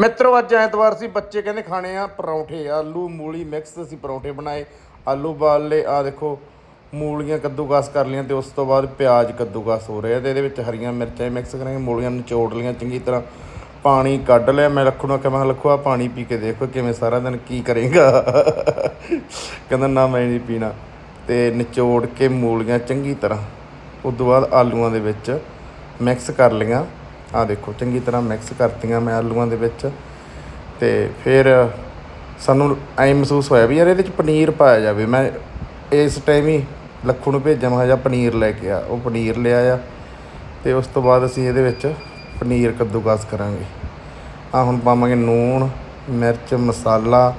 ਮਿੱਤਰੋ ਅੱਜ ਐਤਵਾਰ ਸੀ ਬੱਚੇ ਕਹਿੰਦੇ ਖਾਣੇ ਆ ਪਰੌਂਠੇ ਆਲੂ ਮੂਲੀ ਮਿਕਸ ਅਸੀਂ ਪਰੌਂਠੇ ਬਣਾਏ। ਆਲੂ ਬਾਲ ਲਏ ਆ ਦੇਖੋ ਮੂਲੀਆਂ ਕੱਦੂਕਸ ਕਰ ਲਈਆਂ ਤੇ ਉਸ ਤੋਂ ਬਾਅਦ ਪਿਆਜ਼ ਕੱਦੂਕਸ ਹੋ ਰਿਹਾ ਤੇ ਇਹਦੇ ਵਿੱਚ ਹਰੀਆਂ ਮਿਰਚਾਂ ਮਿਕਸ ਕਰਾਂਗੇ ਮੂਲੀਆਂ ਨਿਚੋੜ ਲਈਆਂ ਚੰਗੀ ਤਰ੍ਹਾਂ ਪਾਣੀ ਕੱਢ ਲਿਆ। ਮੈਂ ਲੱਖੂ ਨੂੰ ਆਖਿਆ ਮੈਂ ਕਿਹਾ, ਲੱਖੂ ਆ ਪਾਣੀ ਪੀ ਕੇ ਦੇਖੋ ਕਿਵੇਂ ਸਾਰਾ ਦਿਨ ਕੀ ਕਰੇਗਾ। ਕਹਿੰਦਾ ਨਾ ਮੈਂ ਨਹੀਂ ਪੀਣਾ। ਤੇ ਨਿਚੋੜ ਕੇ ਮੂਲੀਆਂ ਚੰਗੀ ਤਰ੍ਹਾਂ ਉਸ ਤੋਂ ਬਾਅਦ ਆਲੂਆਂ ਦੇ ਵਿੱਚ ਮਿਕਸ ਕਰ ਲਈਆਂ। ਆ ਦੇਖੋ, ਚੰਗੀ ਤਰ੍ਹਾਂ ਮਿਕਸ ਕਰਤੀਆਂ ਮੈਂ ਆਲੂਆਂ ਦੇ ਵਿੱਚ ਤੇ ਫਿਰ ਸਾਨੂੰ ਐਂ ਮਹਿਸੂਸ ਹੋਇਆ ਵੀ ਯਾਰ ਇਹਦੇ ਚ ਪਨੀਰ ਪਾਇਆ ਜਾਵੇ। ਮੈਂ ਇਸ ਟਾਈਮ ਹੀ ਲੱਖੂ ਨੂੰ ਭੇਜਾਂ ਮੈਂ ਜਾਂ ਪਨੀਰ ਲੈ ਕੇ ਆ। ਉਹ ਪਨੀਰ ਲਿਆ ਆ ਤੇ ਉਸ ਤੋਂ ਬਾਅਦ ਅਸੀਂ ਇਹਦੇ ਵਿੱਚ ਪਨੀਰ ਕੱਦੂਕਸ ਕਰਾਂਗੇ। ਆ ਹੁਣ ਪਾਵਾਂਗੇ ਨੂਣ, ਮਿਰਚ, ਮਸਾਲਾ।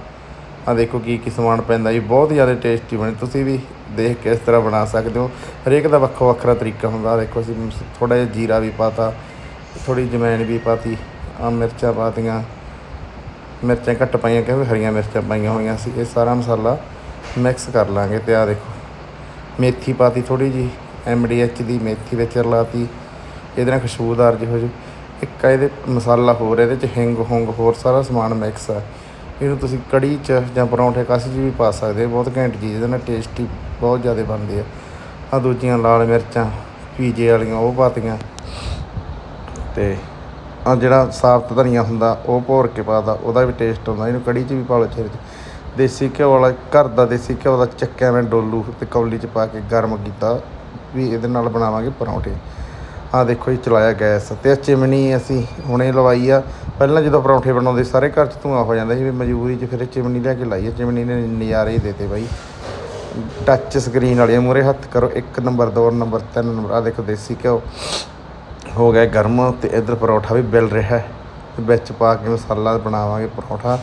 ਆ ਦੇਖੋ ਕੀ ਕੀ ਸਮਾਨ ਪੈਂਦਾ ਜੀ, ਬਹੁਤ ਜ਼ਿਆਦਾ ਟੇਸਟੀ ਬਣੇ। ਤੁਸੀਂ ਵੀ ਦੇਖ ਕੇ ਇਸ ਤਰ੍ਹਾਂ ਬਣਾ ਸਕਦੇ ਹੋ। ਹਰੇਕ ਦਾ ਵੱਖੋ ਵੱਖਰਾ ਤਰੀਕਾ ਹੁੰਦਾ। ਦੇਖੋ ਅਸੀਂ ਥੋੜਾ ਜਿਹਾ ਜੀਰਾ ਵੀ ਪਾਤਾ। ਥੋੜੀ ਜਮੈਣ ਵੀ ਪਾਤੀ ਆ ਮਿਰਚਾਂ ਪਾਤੀਆਂ। ਮਿਰਚਾਂ ਘੱਟ ਪਾਈਆਂ ਕਿਉਂਕਿ ਹਰੀਆਂ ਮਿਰਚਾਂ ਪਾਈਆਂ ਹੋਈਆਂ ਸੀ। ਇਹ ਸਾਰਾ ਮਸਾਲਾ ਮਿਕਸ ਕਰ ਲਾਂਗੇ ਤੇ ਆ ਦੇਖੋ। ਮੇਥੀ ਪਾਤੀ ਥੋੜੀ ਜੀ ਐਚ ਦੀ ਮੇਥੀ ਵਿੱਚ ਰਲਾਤੀ। ਇਹਦੇ ਨਾਲ ਖੁਸ਼ਬੂਦਾਰ ਜਿਹੀ ਹੋ ਇੱਕ ਇਹਦੇ ਮਸਾਲਾ ਹੋਰ ਇਹਦੇ ਚ ਹਿੰਗ ਹੁੰਗ ਹੋਰ ਸਾਰਾ ਸਮਾਨ ਮਿਕਸ ਆ। ਇਹਨੂੰ ਤੁਸੀਂ ਕੜੀ ਚ ਜਾਂ ਪਰੌਂਠੇ ਕਾਸੀ ਚ ਵੀ ਪਾ ਸਕਦੇ ਹੋ, ਬਹੁਤ ਘੈਂਟ ਚੀਜ਼, ਇਹਦੇ ਨਾਲ ਟੇਸਟੀ ਬਹੁਤ ਜ਼ਿਆਦਾ ਬਣਦੀ ਆ। ਆ ਦੂਜੀਆਂ ਲਾਲ ਮਿਰਚਾਂ, ਪੀਜੇ ਵਾਲੀਆਂ ਉਹ ਪਾਤੀਆਂ। ਤੇ ਆ ਜਿਹੜਾ ਸਾਫ਼ਤ ਧਨੀਆ ਹੁੰਦਾ, ਉਹ ਭੋਰ ਕੇ ਪਾਦਾ ਉਹਦਾ ਵੀ ਟੇਸਟ ਹੁੰਦਾ ਇਹਨੂੰ ਕੜੀ 'ਚ ਵੀ ਪਾ ਲਓ ਚਿਰ 'ਚ। ਦੇਸੀ ਘਿਓ ਵਾਲਾ, ਘਰ ਦਾ ਦੇਸੀ ਘਿਓ ਦਾ ਚੱਕਿਆ ਮੈਂ ਡੋਲੂ ਤੇ ਕੌਲੀ 'ਚ ਪਾ ਕੇ ਗਰਮ ਕੀਤਾ, ਵੀ ਇਹਦੇ ਨਾਲ ਬਣਾਵਾਂਗੇ ਪਰੌਂਠੇ। ਆ ਦੇਖੋ ਜੀ, ਚਲਾਇਆ ਗੈਸ ਤੇ ਚਿਮਨੀ ਅਸੀਂ ਹੁਣੇ ਲਵਾਈ ਆ। ਪਹਿਲਾਂ ਜਦੋਂ ਪਰੌਂਠੇ ਬਣਾਉਂਦੇ ਸਾਰੇ ਘਰ 'ਚ ਧੂੰਆਂ ਹੋ ਜਾਂਦਾ ਸੀ, ਵੀ ਮਜਬੂਰੀ 'ਚ ਫਿਰ ਚਿਮਨੀ ਲੈ ਕੇ ਲਾਈ ਆ। ਚਿਮਨੀ ਨੇ ਨਜ਼ਾਰੇ ਹੀ ਦੇਤੇ ਬਾਈ। ਟੱਚ ਸਕਰੀਨ ਵਾਲੀਆਂ ਮੂਰੇ ਹੱਥ ਕਰੋ, ਇੱਕ ਨੰਬਰ, ਦੋ ਨੰਬਰ, ਤਿੰਨ ਨੰਬਰ ਆ ਦੇਖੋ ਦੇਸੀ ਘਿਓ। ਹੋ ਗਿਆ ਗਰਮ ਤੇ ਇਧਰ ਪਰੌਠਾ ਵੀ ਬਿਲ ਰਿਹਾ ਹੈ। ਤੇ ਵਿੱਚ ਪਾ ਕੇ ਮਸਾਲਾ ਬਣਾਵਾਂਗੇ ਪਰੌਠਾ।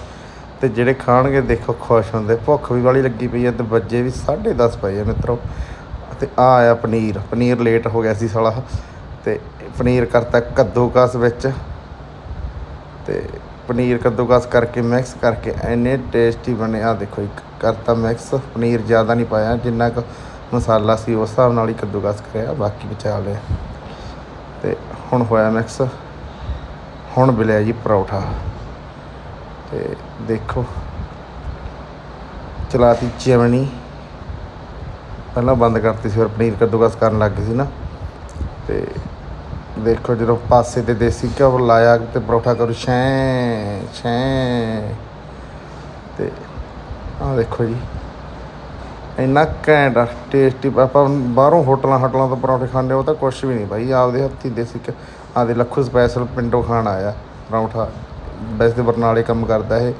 ਤੇ ਜਿਹੜੇ ਖਾਣਗੇ ਦੇਖੋ ਖੁਸ਼ ਹੁੰਦੇ। ਭੁੱਖ ਵੀ ਵਾਲੀ ਲੱਗੀ ਪਈ ਹੈ ਤੇ ਵੱਜੇ ਵੀ 10:30 ਪਏ ਆ ਮਿੱਤਰੋ। ਤੇ ਆ ਆਇਆ ਪਨੀਰ। ਪਨੀਰ ਲੇਟ ਹੋ ਗਿਆ ਸੀ ਸਾਲਾ। ਤੇ ਪਨੀਰ ਕਰਤਾ ਕੱਦੂਕਸ ਵਿੱਚ। ਤੇ ਪਨੀਰ ਕੱਦੂਕਸ ਕਰਕੇ ਮਿਕਸ ਕਰਕੇ ਐਨੇ ਟੇਸਟੀ ਬਣੇ। ਆ ਦੇਖੋ ਇੱਕ ਕਰਤਾ ਮਿਕਸ ਪਨੀਰ ਜ਼ਿਆਦਾ ਨਹੀਂ ਪਾਇਆ। ਜਿੰਨਾ ਕੁ ਮਸਾਲਾ ਸੀ ਉਸ ਹਿਸਾਬ ਨਾਲ ਹੀ ਕੱਦੂਕਸ ਕਰਿਆ। ਬਾਕੀ ਬਚਾ ਲਿਆ। ਤੇ ਹੁਣ ਹੋਇਆ ਮਿਕਸ ਹੁਣ ਮਿਲਿਆ ਜੀ ਪਰੌਠਾ। ਤੇ ਦੇਖੋ, ਚਲਾਤੀ ਚਿਮਣੀ ਪਹਿਲਾਂ ਬੰਦ ਕਰਤੀ ਸੀ, ਫਿਰ ਪਨੀਰ ਕੱਦੂਕਸ ਕਰਨ ਲੱਗ ਗਈ ਸੀ ਨਾ। ਤੇ ਦੇਖੋ ਜਦੋਂ ਪਾਸੇ ਤੇ ਦੇਸੀ ਘਿਓ ਲਾਇਆ ਤੇ ਪਰੌਠਾ ਕਰੂ ਛੈਂ ਛੈਂ। ਤੇ ਆਹ ਦੇਖੋ ਜੀ। ਇੰਨਾ ਘੈਂਟ ਟੇਸਟੀ ਆਪਾਂ ਬਾਹਰੋਂ ਹੋਟਲਾਂ ਹਟਲਾਂ ਤੋਂ ਪਰੌਂਠੇ ਖਾਂਦੇ ਉਹ ਤਾਂ ਕੁਛ ਵੀ ਨਹੀਂ ਭਾਈ ਆਪਦੇ ਹੱਥੀ ਦੇਸੀ ਕਿ ਆਦੇ ਲੱਖੂ ਸਪੈਸ਼ਲ ਪਿੰਡੋਂ ਖਾਣ ਆਇਆ ਪਰੌਂਠਾ ਵੈਸੇ ਤੇ ਬਰਨਾਲੇ ਕੰਮ ਕਰਦਾ ਇਹ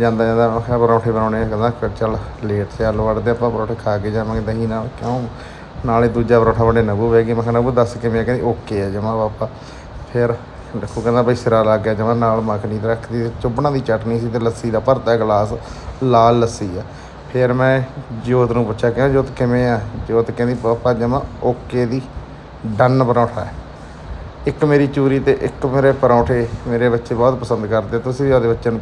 ਜਾਂਦਾ ਜਾਂਦਾ ਮੈਂ ਕਿਹਾ ਪਰੌਂਠੇ ਬਣਾਉਣੇ ਆ, ਕਹਿੰਦਾ ਚੱਲ ਲੇਟ ਤੇ ਆਲੂ ਵੜਦੇ ਆਪਾਂ ਪਰੌਂਠੇ ਖਾ ਕੇ ਜਾਵਾਂਗੇ ਦਹੀਂ ਨਾਲ ਕਿਉਂ? ਨਾਲੇ ਦੂਜਾ ਪਰੌਂਠਾ ਬਣੇ ਨਬੂ ਬਹਿ ਗਈ ਮੈਂ ਕਿਹਾ ਨਬੂ ਦੱਸ ਕਿਵੇਂ ਆ ਕਹਿੰਦੀ ਓਕੇ ਆ ਜਮਾ ਪਾਪਾ ਫਿਰ ਦੇਖੋ ਕਹਿੰਦਾ ਬਈ ਸਿਰਾ ਲੱਗ ਗਿਆ ਜਮਾ ਨਾਲ ਮੱਖਣੀ ਤੇ ਰੱਖਦੀ ਤੇ ਚੁੱਭਣਾ ਦੀ ਚਟਨੀ ਸੀ ਤੇ ਲੱਸੀ ਦਾ ਭਰਤਾ ਗਲਾਸ ਲਾਲ ਲੱਸੀ ਆ। ਫਿਰ ਮੈਂ ਜੋਤ ਨੂੰ ਪੁੱਛਿਆ, ਕਹਿੰਦਾ, ਜੋਤ ਕਿਵੇਂ ਆ? ਜੋਤ ਕਹਿੰਦੀ, ਪਾਪਾ ਜਮਾ ਓਕੇ ਦੀ ਡਨ ਪਰੌਂਠਾ ਹੈ। ਇੱਕ ਮੇਰੀ ਚੂਰੀ ਤੇ ਇੱਕ ਮੇਰੇ ਪਰੌਂਠੇ ਮੇਰੇ ਬੱਚੇ ਬਹੁਤ ਪਸੰਦ ਕਰਦੇ, ਤੁਸੀਂ ਵੀ ਆਪਦੇ ਬੱਚਿਆਂ ਨੂੰ